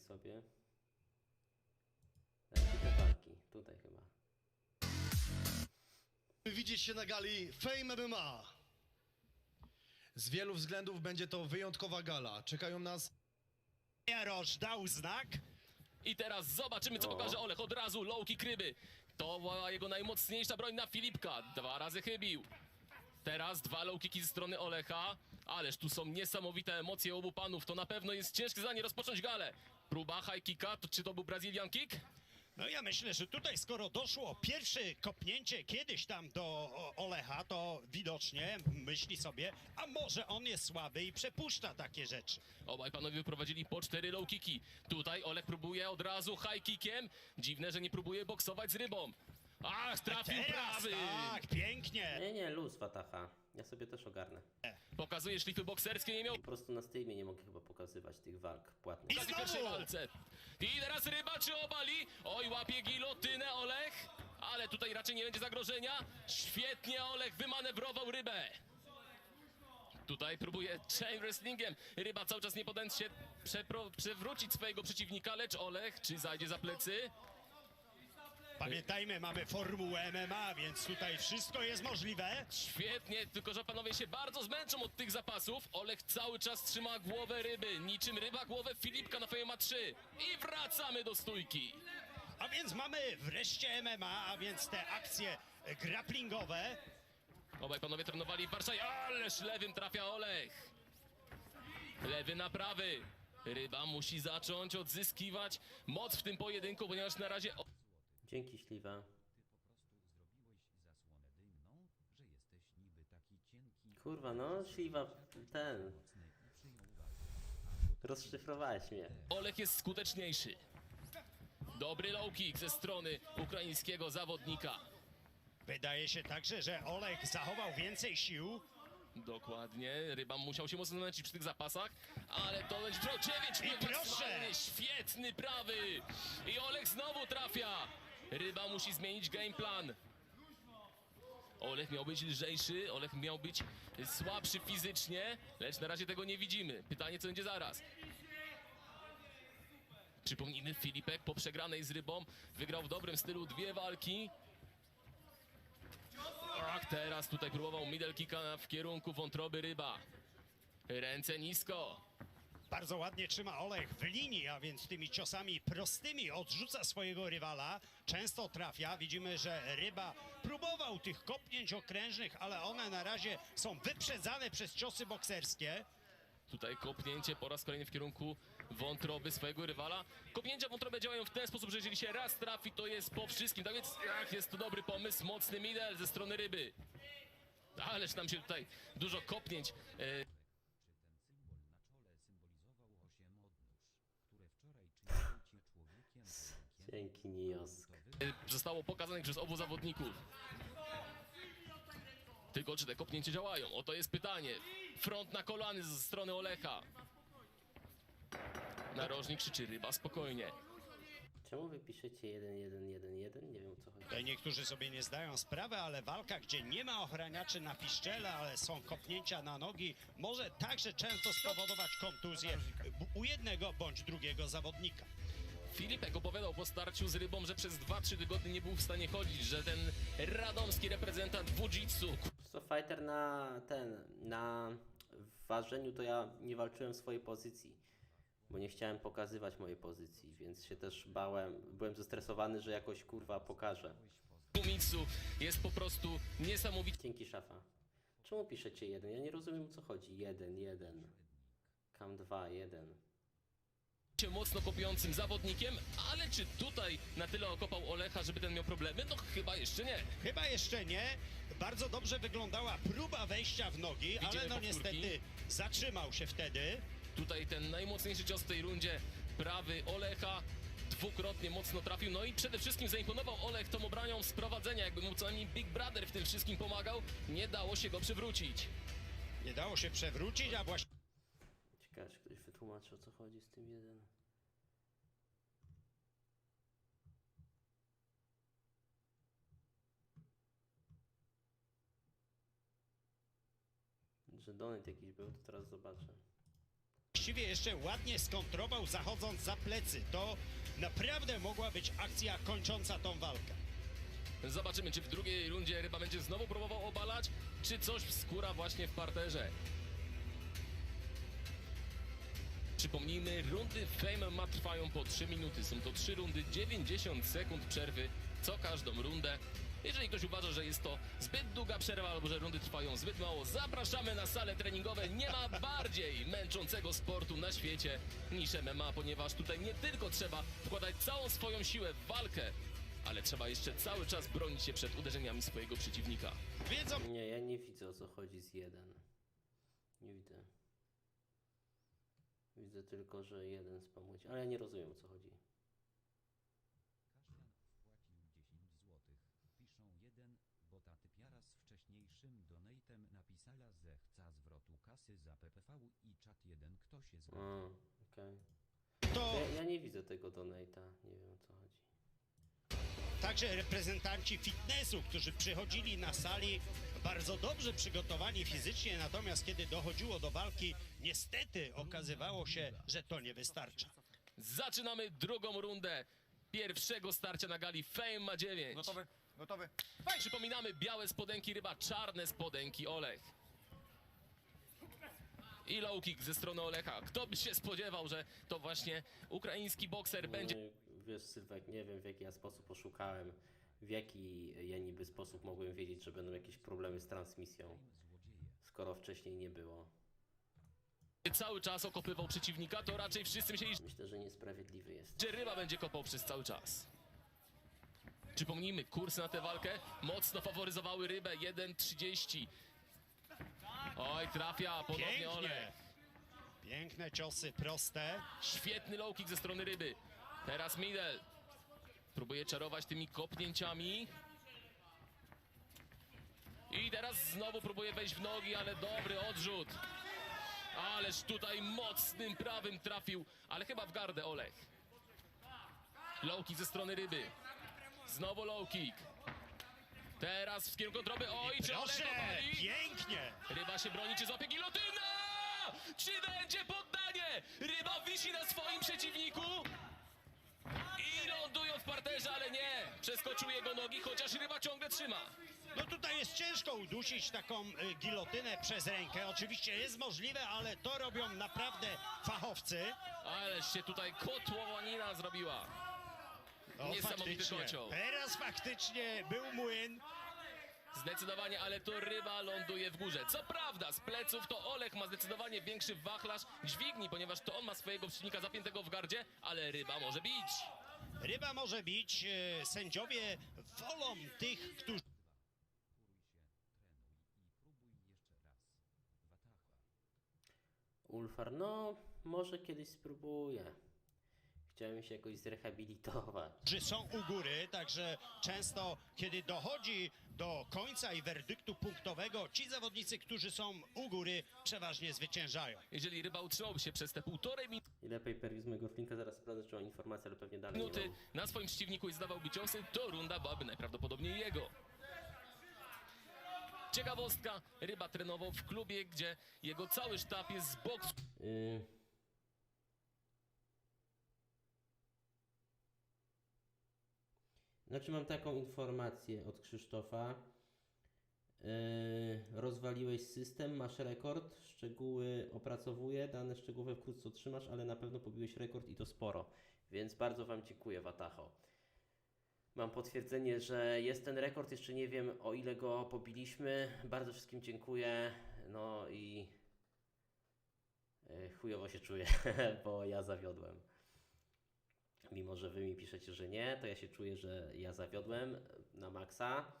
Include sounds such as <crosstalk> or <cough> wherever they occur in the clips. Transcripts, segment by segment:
sobie. Te walki? Tutaj chyba. widzieć się na gali Fame MMA. Z wielu względów będzie to wyjątkowa gala. Czekają nas Jarosz dał znak. I teraz zobaczymy, co O. pokaże Olech. Od razu low kick ryby. To była jego najmocniejsza broń na Filipka. Dwa razy chybił. Teraz dwa low kicki ze strony Olecha. Ależ tu są niesamowite emocje obu panów. To na pewno jest ciężkie zadanie rozpocząć galę. Próba high kicka. To, czy to był Brazilian kick? No ja myślę, że tutaj skoro doszło pierwsze kopnięcie kiedyś tam do Olecha, to widocznie myśli sobie, a może on jest słaby i przepuszcza takie rzeczy. Obaj panowie wyprowadzili po cztery low kicki. Tutaj Olech próbuje od razu high kickiem. Dziwne, że nie próbuje boksować z rybą. Ach, trafił Teraz, prawy. tak, pięknie. Nie, nie, luz Wataha. Ja sobie też ogarnę. Pokazuje szlify bokserskie. Nie miał Po prostu na streamie nie mogę chyba pokazywać tych walk płatnych. I okazji w znowu! pierwszej walce. I teraz ryba czy obali? Oj, łapie gilotynę Olech. Ale tutaj raczej nie będzie zagrożenia. Świetnie Olech wymanewrował rybę. Tutaj próbuje chain wrestlingiem. Ryba cały czas nie podając się przepro- przewrócić swojego przeciwnika, lecz Olech czy zajdzie za plecy? Pamiętajmy, mamy formułę MMA, więc tutaj wszystko jest możliwe. Świetnie, tylko że panowie się bardzo zmęczą od tych zapasów. Olech cały czas trzyma głowę ryby, niczym ryba głowę Filipka na FMA 3. I wracamy do stójki. A więc mamy wreszcie MMA, a więc te akcje grapplingowe. Obaj panowie trenowali w Warszawie, ależ lewym trafia Olech. Lewy na prawy. Ryba musi zacząć odzyskiwać moc w tym pojedynku, ponieważ na razie... Dzięki śliwa. Ty po prostu zrobiłeś zasłonę dymną, że jesteś niby taki cienki, Kurwa, no śliwa ten. i. Rozszyfrowałeś mnie. Olech jest skuteczniejszy. Dobry low kick ze strony ukraińskiego zawodnika. Wydaje się także, że Olek zachował więcej sił. Dokładnie, Ryba musiał się mocno zmęczyć przy tych zapasach, ale to będzie trwało 9 minut proszę! Świetny prawy! I Olech znowu trafia! Ryba musi zmienić game plan. Olech miał być lżejszy, Olech miał być słabszy fizycznie, lecz na razie tego nie widzimy. Pytanie, co będzie zaraz. Przypomnijmy, Filipek po przegranej z Rybą wygrał w dobrym stylu dwie walki. Tak, teraz tutaj próbował middle kicka w kierunku wątroby Ryba. Ręce nisko. Bardzo ładnie trzyma Olech w linii, a więc tymi ciosami prostymi odrzuca swojego rywala. Często trafia. Widzimy, że Ryba próbował tych kopnięć okrężnych, ale one na razie są wyprzedzane przez ciosy bokserskie. Tutaj kopnięcie po raz kolejny w kierunku wątroby swojego rywala. Kopnięcia wątroby działają w ten sposób, że jeżeli się raz trafi, to jest po wszystkim. Tak więc jak jest to dobry pomysł, mocny middle ze strony Ryby. Ależ nam się tutaj dużo kopnięć. Dzięki Niosk. zostało pokazanych przez obu zawodników. Tylko czy te kopnięcia działają? Oto jest pytanie. Front na kolany ze strony Olecha. Narożnik krzyczy ryba spokojnie. Czemu wy piszecie 1111? Nie wiem o co chodzi. Tutaj niektórzy sobie nie zdają sprawy, ale walka, gdzie nie ma ochraniaczy na piszczele, ale są kopnięcia na nogi, może także często spowodować kontuzję u jednego bądź drugiego zawodnika. Filipek opowiadał po starciu z rybą, że przez 2-3 tygodnie nie był w stanie chodzić, że ten radomski reprezentant Jiu-Jitsu, Co fighter na ten, na ważeniu to ja nie walczyłem w swojej pozycji, bo nie chciałem pokazywać mojej pozycji, więc się też bałem, byłem zestresowany, że jakoś kurwa pokażę. Kumitsu jest po prostu niesamowicie Dzięki szafa. Czemu piszecie jeden? Ja nie rozumiem o co chodzi. Jeden, jeden. Kam dwa, jeden. Mocno kopiącym zawodnikiem, ale czy tutaj na tyle okopał Olecha, żeby ten miał problemy? No chyba jeszcze nie. Chyba jeszcze nie. Bardzo dobrze wyglądała próba wejścia w nogi, ale no powtórki. niestety zatrzymał się wtedy. Tutaj ten najmocniejszy cios w tej rundzie, prawy Olecha, dwukrotnie mocno trafił, no i przede wszystkim zaimponował Olech tą obranią sprowadzenia, jakby mu co najmniej Big Brother w tym wszystkim pomagał, nie dało się go przywrócić. Nie dało się przewrócić, a właśnie Ciekawe, czy ktoś wytłumaczy o co chodzi z tym jeden. Że donate jakiś był, to teraz zobaczę. Właściwie jeszcze ładnie skontrował zachodząc za plecy. To naprawdę mogła być akcja kończąca tą walkę. Zobaczymy, czy w drugiej rundzie ryba będzie znowu próbował obalać, czy coś skóra właśnie w parterze. Przypomnijmy, rundy Fame ma trwają po 3 minuty. Są to 3 rundy, 90 sekund przerwy co każdą rundę. Jeżeli ktoś uważa, że jest to zbyt długa przerwa albo że rundy trwają zbyt mało, zapraszamy na sale treningowe. Nie ma bardziej męczącego sportu na świecie niż MMA, ponieważ tutaj nie tylko trzeba wkładać całą swoją siłę w walkę, ale trzeba jeszcze cały czas bronić się przed uderzeniami swojego przeciwnika. Wiedzą Nie, ja nie widzę o co chodzi z jeden. Nie widzę. Widzę tylko, że jeden spamuje, ale ja nie rozumiem o co chodzi. Kaszjan wpłacił 10 złotych. Piszą jeden, bo ta typiara z wcześniejszym donatem napisała, że chce zwrotu kasy i czat jeden kto się A, okej. to Ja, ja nie widzę tego donata, nie wiem o co chodzi. także reprezentanci fitnessu, którzy przychodzili na sali bardzo dobrze przygotowani fizycznie, natomiast kiedy dochodziło do walki, niestety okazywało się, że to nie wystarcza. Zaczynamy drugą rundę pierwszego starcia na gali Fame ma 9. Gotowy, gotowy. Przypominamy białe spodenki ryba, czarne spodenki Olech. I low kick ze strony Olecha. Kto by się spodziewał, że to właśnie ukraiński bokser będzie No, i wiesz, Sylwek, nie wiem w jaki ja sposób oszukałem, w jaki ja niby sposób mogłem wiedzieć, że będą jakieś problemy z transmisją, skoro wcześniej nie było. cały czas okopywał przeciwnika, to raczej wszyscy myśleli, Myślę, że niesprawiedliwy jest. że ryba będzie kopał przez cały czas. Przypomnijmy, kurs na tę walkę mocno faworyzowały rybę 1.30. Oj, trafia ponownie Pięknie. Olech. Piękne ciosy, proste. Świetny low kick ze strony ryby. Teraz Middle. Próbuje czarować tymi kopnięciami. I teraz znowu próbuje wejść w nogi, ale dobry odrzut. Ależ tutaj mocnym prawym trafił, ale chyba w gardę Olech. Low kick ze strony ryby. Znowu low kick. Teraz w kierunku kontroby. Oj, czy Proszę, pięknie. Ryba się broni, czy złapie gilotyna? Czy będzie poddanie? Ryba wisi na swoim przeciwniku. I lądują w parterze, ale nie. Przeskoczył jego nogi, chociaż ryba ciągle trzyma. No tutaj jest ciężko udusić taką y, gilotynę przez rękę. Oczywiście jest możliwe, ale to robią naprawdę fachowcy. Ależ się tutaj kotłowanina zrobiła. Niesamowity faktycznie. kocioł. Teraz faktycznie był młyn. Zdecydowanie, ale to ryba ląduje w górze. Co prawda, z pleców to Olech ma zdecydowanie większy wachlarz dźwigni, ponieważ to on ma swojego przeciwnika zapiętego w gardzie, ale ryba może bić. Ryba może bić. y, Sędziowie wolą tych, którzy. Ulfar, no może kiedyś spróbuję. Chciałem się jakoś zrehabilitować. są u góry, także często, kiedy dochodzi do końca i werdyktu punktowego, ci zawodnicy, którzy są u góry, przeważnie zwyciężają. Jeżeli ryba utrzymałby się przez te półtorej Ile pay per view z mojego flinka, zaraz sprawdzę, czy mam informację, ale pewnie dalej nie minuty mam. na swoim przeciwniku i zdawałby ciosy, to runda byłaby najprawdopodobniej jego. Ciekawostka, ryba trenował w klubie, gdzie jego cały sztab jest z boksu. Y... Znaczy mam taką informację od Krzysztofa. Yy, rozwaliłeś system, masz rekord, szczegóły opracowuję, dane szczegółowe wkrótce otrzymasz, ale na pewno pobiłeś rekord i to sporo. Więc bardzo Wam dziękuję, Watacho. Mam potwierdzenie, że jest ten rekord, jeszcze nie wiem o ile go pobiliśmy. Bardzo wszystkim dziękuję. No i E, chujowo się czuję, <laughs> bo ja zawiodłem. Mimo, że wy mi piszecie, że nie, to ja się czuję, że ja zawiodłem na maksa.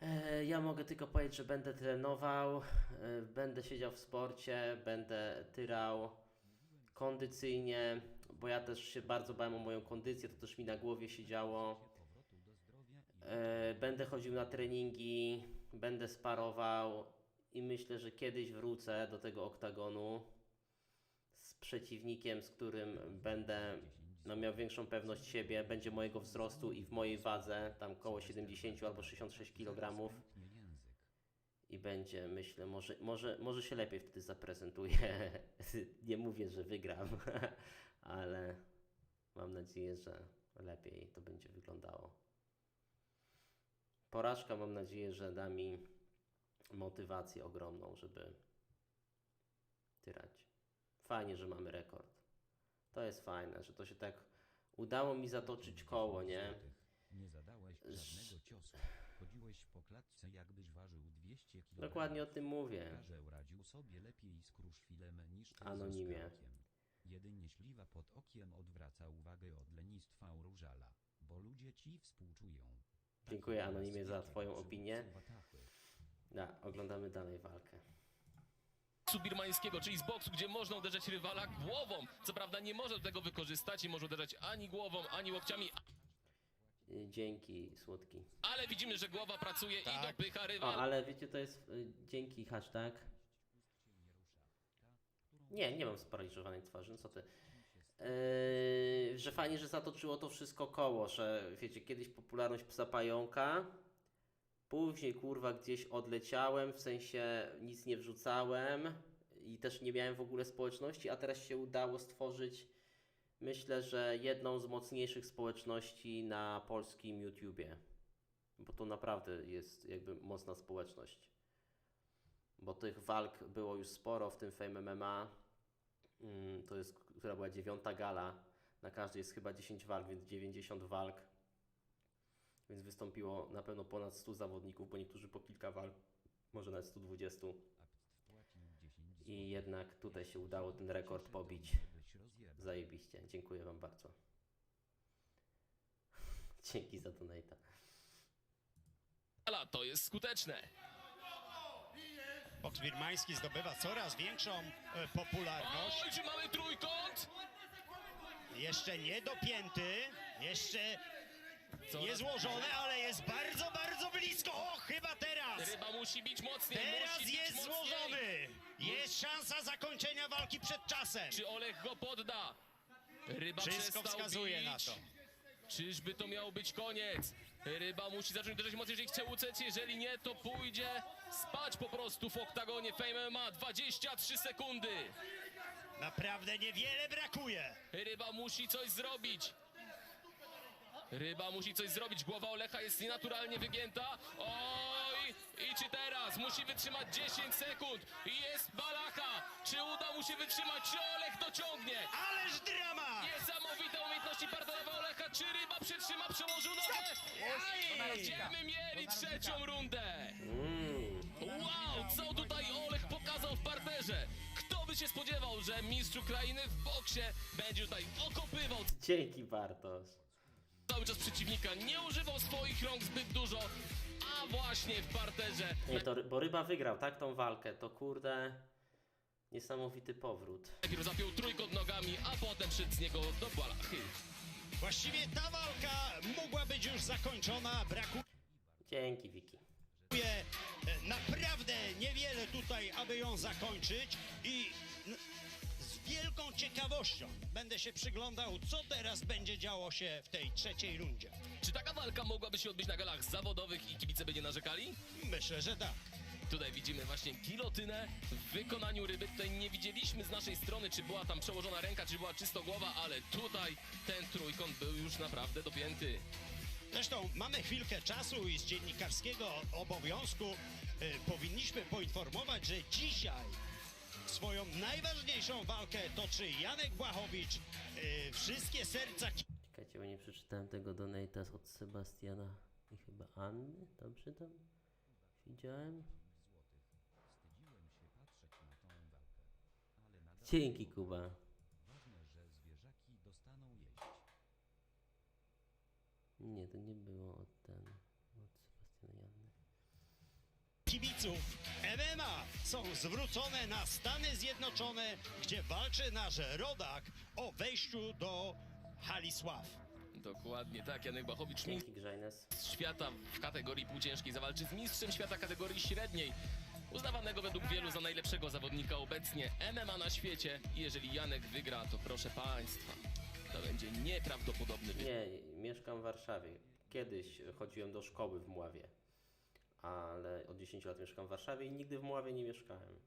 E, Ja mogę tylko powiedzieć, że będę trenował, e, będę siedział w sporcie, będę tyrał kondycyjnie, bo ja też się bardzo bałem o moją kondycję, to też mi na głowie siedziało. E, Będę chodził na treningi, będę sparował i myślę, że kiedyś wrócę do tego oktagonu przeciwnikiem, z którym będę no, miał większą pewność siebie, będzie mojego wzrostu i w mojej wadze, tam koło 70 albo 66 kg. i będzie, myślę, może, może, może się lepiej wtedy zaprezentuję. <laughs> Nie mówię, że wygram, <laughs> ale mam nadzieję, że lepiej to będzie wyglądało. Porażka mam nadzieję, że da mi motywację ogromną, żeby tyrać. Fajnie, że mamy rekord. To jest fajne, że to się tak udało mi zatoczyć koło, nie? Nie zadałeś żadnego ciosu. Chodziłeś po klatce jakbyś ważył 200 kg. Dokładnie o tym mówię. Karzeł radził sobie lepiej z kruszwilem niż ty Anonimie. Jedynie śliwa pod okiem odwraca uwagę od lenistwa różala, bo ludzie ci współczują. Dziękuję, Anonimie, za twoją opinię. Da, oglądamy dalej walkę. Boksu birmańskiego, czyli z boksu, gdzie można uderzać rywala głową. Co prawda nie może tego wykorzystać i może uderzać ani głową, ani łokciami, Y, Dzięki, słodki. ale widzimy, że głowa pracuje i Tak. dopycha O, rywala. ale wiecie, to jest y, dzięki hashtag. Nie, nie mam sparaliżowanej twarzy, no co ty. Yy, że fajnie, że zatoczyło to wszystko koło, że wiecie, kiedyś popularność psa pająka, później kurwa gdzieś odleciałem, w sensie nic nie wrzucałem i też nie miałem w ogóle społeczności, a teraz się udało stworzyć, myślę, że jedną z mocniejszych społeczności na polskim YouTubie, bo to naprawdę jest jakby mocna społeczność. Bo tych walk było już sporo w tym Fame MMA. Mm, To jest, która była dziewiąta gala. Na każdej jest chyba 10 walk, więc 90 walk. Więc wystąpiło na pewno ponad 100 zawodników, bo niektórzy po kilka walk, może nawet 120. Apt wpłacił 10 zł. I jednak tutaj się udało ten rekord pobić. Zajebiście. Dziękuję Wam bardzo. <laughs> Dzięki za donata. To jest skuteczne. Boks birmański zdobywa coraz większą e, popularność. Oj, czy mamy trójkąt? Jeszcze nie dopięty, jeszcze Co nie złożony, ale jest bardzo, bardzo blisko. O, chyba teraz! Ryba musi bić mocniej, Teraz musi bić jest mocniej. złożony! Jest szansa zakończenia walki przed czasem. Czy Olech go podda? Ryba Wszystko przestał wskazuje bić. na to. Czyżby to miał być koniec? Ryba musi zacząć uderzać mocniej, jeżeli chce uciec. Jeżeli nie, to pójdzie spać po prostu w oktagonie Fame MMA. 23 sekundy. Naprawdę niewiele brakuje. Ryba musi coś zrobić. Ryba musi coś zrobić. Głowa Olecha jest nienaturalnie wygięta. Oj! I czy teraz musi wytrzymać 10 sekund? I jest balacha. Czy uda mu się wytrzymać? Czy Olech dociągnie? Ależ dramat! Niesamowite umiejętności parterowe Olecha. Czy Ryba przetrzyma przełożu nogę? Aj! Będziemy mieli trzecią rundę. Mm. Wow, co tutaj Olech pokazał w parterze? Kto by się spodziewał, że mistrz Ukrainy w boksie będzie tutaj okopywał Dzięki Bartosz. Cały czas przeciwnika, nie używał swoich rąk zbyt dużo, a właśnie w parterze Nie, to, bo ryba wygrał, tak, tą walkę. To kurde. Niesamowity powrót. najpierw zapiął trójkąt nogami, a potem szedł z niego do balachy. Właściwie ta walka mogła być już zakończona. Brakuje Dzięki, Wiki. e, naprawdę niewiele tutaj, aby ją zakończyć i wielką ciekawością będę się przyglądał, co teraz będzie działo się w tej trzeciej rundzie. Czy taka walka mogłaby się odbyć na galach zawodowych i kibice by nie narzekali? Myślę, że tak. Tutaj widzimy właśnie gilotynę w wykonaniu ryby. Tutaj nie widzieliśmy z naszej strony, czy była tam przełożona ręka, czy była czysto głowa, ale tutaj ten trójkąt był już naprawdę dopięty. Zresztą mamy chwilkę czasu i z dziennikarskiego obowiązku e, powinniśmy poinformować, że dzisiaj swoją najważniejszą walkę toczy Janek Błachowicz. E, wszystkie serca Czekajcie, bo nie przeczytałem tego donata od Sebastiana i chyba Anny. Dobrze tam widziałem? Dzięki, Kuba. ważne, że zwierzaki dostaną jeść. Nie, to nie było. Od Sebastiana Janny. Kibiców MMA są zwrócone na Stany Zjednoczone, gdzie walczy nasz rodak o wejściu do hali sław. Dokładnie tak, Janek Bachowicz, Dzięki, mistrz świata w kategorii półciężkiej zawalczy z mistrzem świata kategorii średniej. Uznawanego według wielu za najlepszego zawodnika obecnie MMA na świecie. I jeżeli Janek wygra, to proszę Państwa, to będzie nieprawdopodobny wynik. Nie, mieszkam w Warszawie. Kiedyś chodziłem do szkoły w Mławie. Ale od 10 lat mieszkam w Warszawie i nigdy w Mławie nie mieszkałem.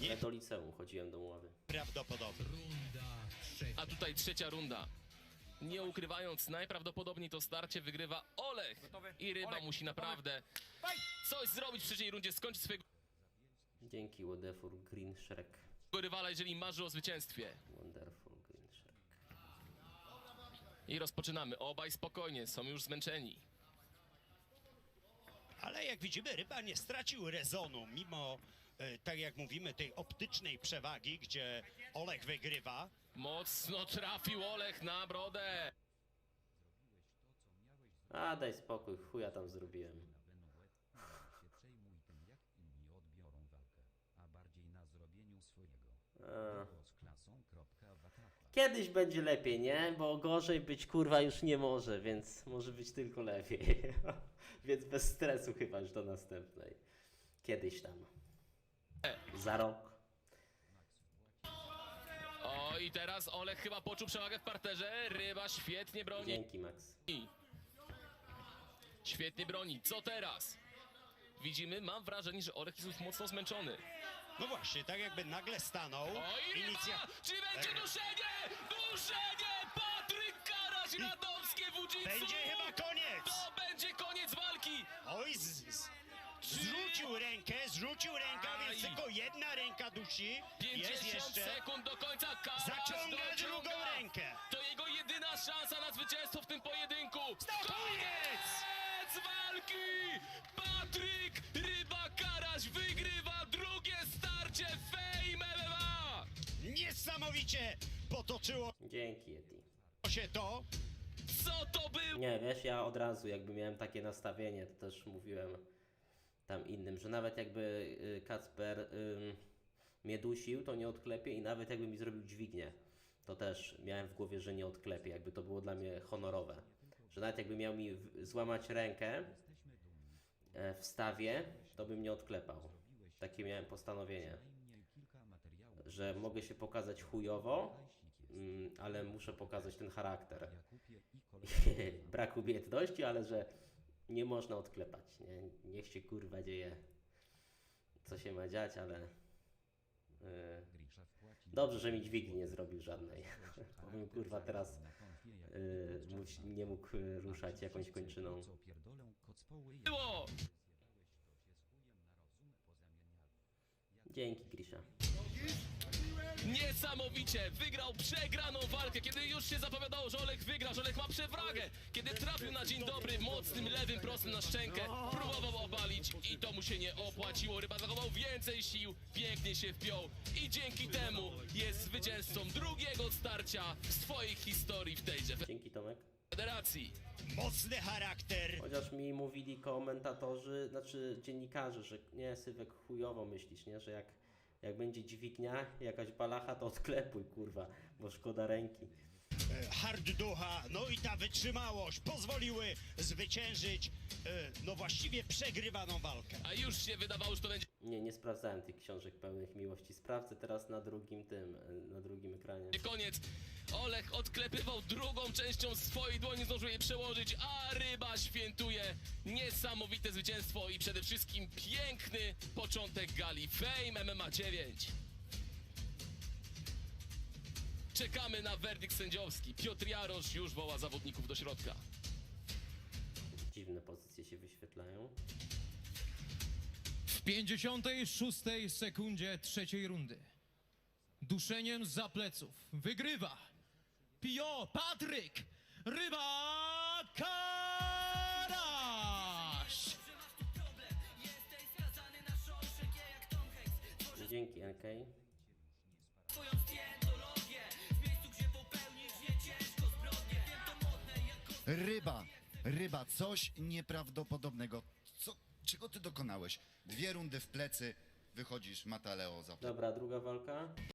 Nie. Ja do liceum chodziłem do Mławy. Prawdopodobnie. A tutaj trzecia runda. Nie ukrywając, najprawdopodobniej to starcie wygrywa Olech. I Ryba musi naprawdę coś zrobić w trzeciej rundzie, skończyć swojego Dzięki Wonderful Green Shrek. rywala, jeżeli marzy o zwycięstwie. Wonderful Green Shrek. I rozpoczynamy. Obaj spokojnie, są już zmęczeni. Ale jak widzimy, ryba nie stracił rezonu, mimo, e, tak jak mówimy, tej optycznej przewagi, gdzie Olech wygrywa. Mocno trafił Olech na brodę. A daj spokój, chuja tam zrobiłem. się przejmuj tym, jak inni odbiorą walkę, a bardziej na zrobieniu swojego. A. Było z klasą. Kropka, watafa. Kiedyś będzie lepiej, nie? Bo gorzej być kurwa już nie może, więc może być tylko lepiej. <laughs> więc bez stresu chyba już do następnej. Kiedyś tam. Za rok. O, i teraz Olech chyba poczuł przewagę w parterze. Ryba świetnie broni. Dzięki Max. Świetnie broni. Co teraz? Widzimy, mam wrażenie, że Olech jest już mocno zmęczony. No właśnie, tak jakby nagle stanął. Oj, Inicja... Czy będzie duszenie? Duszenie! Patryk Karaś, radomskie wujitsu! Będzie chyba koniec! To będzie koniec walki! Oj, z, z, zrzucił rękę, zrzucił rękę, a więc Aj. tylko jedna ręka dusi. 50 Jest jeszcze. sekund do końca. Karaś Zaciąga dociąga. drugą rękę. To jego jedyna szansa na zwycięstwo w tym pojedynku. Koniec! walki! Patryk Ryba Karaś wygrywa starcie Fame MMA! Niesamowicie potoczyło Dzięki Yeti. się to. Co to było? Nie, wiesz, ja od razu jakby miałem takie nastawienie, to też mówiłem tam innym, że nawet jakby y, Kacper ym, mnie dusił, to nie odklepie i nawet jakby mi zrobił dźwignię, to też miałem w głowie, że nie odklepie, jakby to było dla mnie honorowe. Że nawet jakby miał mi w- złamać rękę e, w stawie, to bym nie odklepał. Takie miałem postanowienie, że mogę się pokazać chujowo, mm, ale muszę pokazać ten charakter. <laughs> Brak umiejętności, ale że nie można odklepać. Nie? Niech się kurwa dzieje, co się ma dziać, ale wpłaci dobrze, że mi dźwigni nie zrobił żadnej. <laughs> Bym kurwa teraz walki. nie mógł ruszać jakąś kończyną. Było! zjebałeś, to się z chujem na rozum pozamieniali. Dzięki, Grisza. Niesamowicie wygrał przegraną walkę, kiedy już się zapowiadało, że Olek wygra, że Olek ma przewagę. Kiedy trafił na dzień dobry mocnym lewym prostym na szczękę, próbował obalić i to mu się nie opłaciło. Ryba zachował więcej sił, pięknie się wpiął i dzięki temu jest zwycięzcą drugiego starcia w swojej historii w tejże Dzięki, Tomek. Federacji. Mocny charakter. Chociaż mi mówili komentatorzy, znaczy dziennikarze, że nie, Sywek chujowo myślisz, nie? Że jak, jak będzie dźwignia, jakaś balacha, to odklepuj, kurwa, bo szkoda ręki. E, hard ducha, no i ta wytrzymałość pozwoliły zwyciężyć, e, no właściwie przegrywaną walkę. A już się wydawało, że to będzie Nie, nie sprawdzałem tych książek pełnych miłości. Sprawdzę teraz na drugim tym, y, na drugim ekranie. koniec. Olech odklepywał drugą częścią swojej dłoni, zdążył jej przełożyć, a ryba świętuje niesamowite zwycięstwo i przede wszystkim piękny początek gali Fame MMA 9. Czekamy na werdykt sędziowski. Piotr Jarosz już woła zawodników do środka. Dziwne pozycje się wyświetlają. W 56 sekundzie trzeciej rundy duszeniem za pleców wygrywa Pio Patryk Ryba Karaś! Dzięki, NK. Ryba, ryba, coś nieprawdopodobnego. Co, czego ty dokonałeś? Dwie rundy w plecy, wychodzisz Mataleo za Dobra, druga walka.